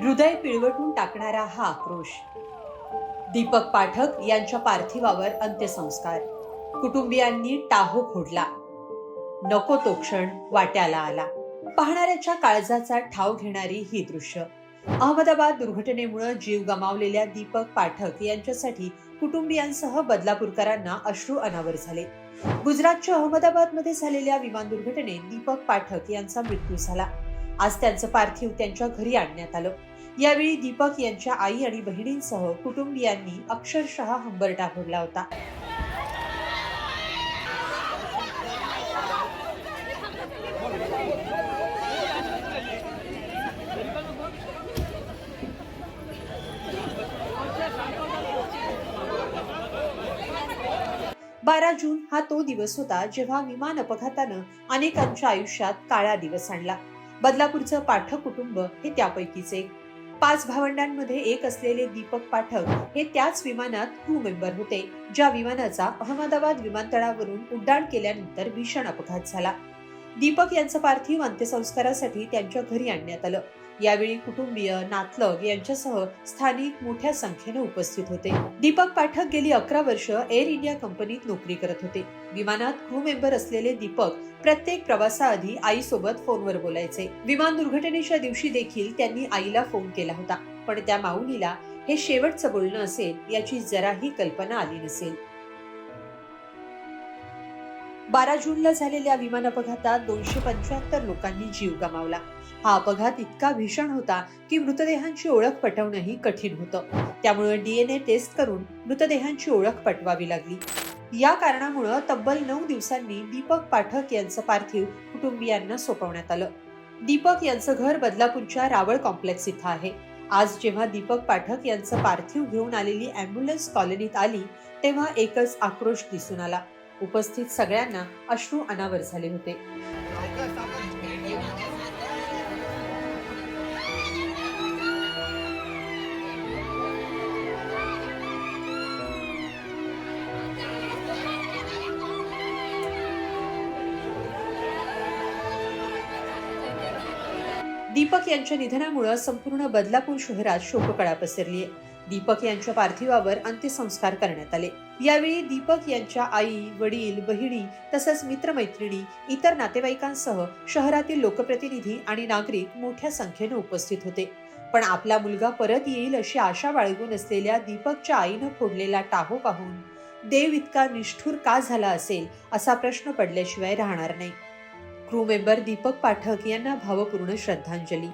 हृदय पिळवटून टाकणारा हा आक्रोश. दीपक पाठक यांच्या पार्थिवावर अंत्यसंस्कार. कुटुंबियांनी टाहो फोडला. नको तो क्षण वाट्याला आला. पाहणाऱ्याच्या काळजाचा ठाव घेणारी ही दृश्य. अहमदाबाद दुर्घटनेमुळे जीव गमावलेल्या दीपक पाठक यांच्यासाठी कुटुंबियांसह बदलापूरकरांना अश्रू अनावर झाले. गुजरातच्या अहमदाबादमध्ये झालेल्या विमान दुर्घटनेत दीपक पाठक यांचा मृत्यू झाला. आज त्यांचं पार्थिव त्यांच्या घरी आणण्यात आलं. यावेळी दीपक यांच्या आई आणि बहिणींसह कुटुंबियांनी अक्षरशः हंबरटा फोडला होता. बारा जून हा तो दिवस होता जेव्हा विमान अपघातानं अनेकांच्या आयुष्यात काळा दिवस आणला. बदलापूरचं पाठक कुटुंब हे त्यापैकीच. एक पाच भावंडांमध्ये एक असलेले दीपक पाठक हे त्याच विमानात क्रू मेंबर होते ज्या विमानाचा अहमदाबाद विमानतळावरून उड्डाण केल्यानंतर भीषण अपघात झाला. दीपक यांचं पार्थिव अंत्यसंस्कारासाठी त्यांच्या घरी आणण्यात आलं. यावेळी कुटुंबीय नातलग यांच्यासह स्थानिक मोठ्या संख्येने उपस्थित होते. दीपक पाठक गेली अकरा वर्ष एअर इंडिया कंपनीत नोकरी करत होते. विमानात क्रू मेंबर असलेले दीपक प्रत्येक प्रवासाआधी आईसोबत फोनवर बोलायचे. विमान दुर्घटनेच्या दिवशी देखील त्यांनी आईला फोन केला होता. पण त्या माऊलीला हे शेवटचं बोलणं असेल याची जराही कल्पना आली नसेल. बारा जूनला झालेल्या विमान अपघातात दोनशे पंच्याहत्तर लोकांनी जीव गमावला. हा अपघात इतका भीषण होता की मृतदेहांची ओळख पटवणंही कठीण होतं. त्यामुळे डीएनए टेस्ट करून मृतदेहांची ओळख पटवावी लागली. या कारणामुळं तब्बल नऊ दिवसांनी दीपक पाठक यांचं पार्थिव कुटुंबियांना सोपवण्यात आलं. दीपक यांचं घर बदलापूरच्या रावळ कॉम्प्लेक्स इथं आहे. आज जेव्हा दीपक पाठक यांचं पार्थिव घेऊन आलेली अँब्युलन्स कॉलनीत आली तेव्हा एकच आक्रोश दिसून आला. उपस्थित सगळ्यांना अश्रू अनावर झाले होते. दीपक यांच्या निधनामुळे संपूर्ण बदलापूर शहरात शोककळा पसरली आहे दीपक यांच्या पार्थिवावर अंत्यसंस्कार करण्यात आले. यावेळी दीपक यांच्या आई वडील बहिणी तसंच मित्रमैत्रिणी इतर नातेवाईकांसह शहरातील लोकप्रतिनिधी आणि नागरिक मोठ्या संख्येने उपस्थित होते. पण आपला मुलगा परत येईल अशी आशा बाळगून असलेल्या दीपकच्या आईनं फोडलेला टाहो पाहून देव इतका निष्ठूर का झाला असेल? असा प्रश्न पडल्याशिवाय राहणार नाही. क्रू मेंबर दीपक पाठक यांना भावपूर्ण श्रद्धांजली.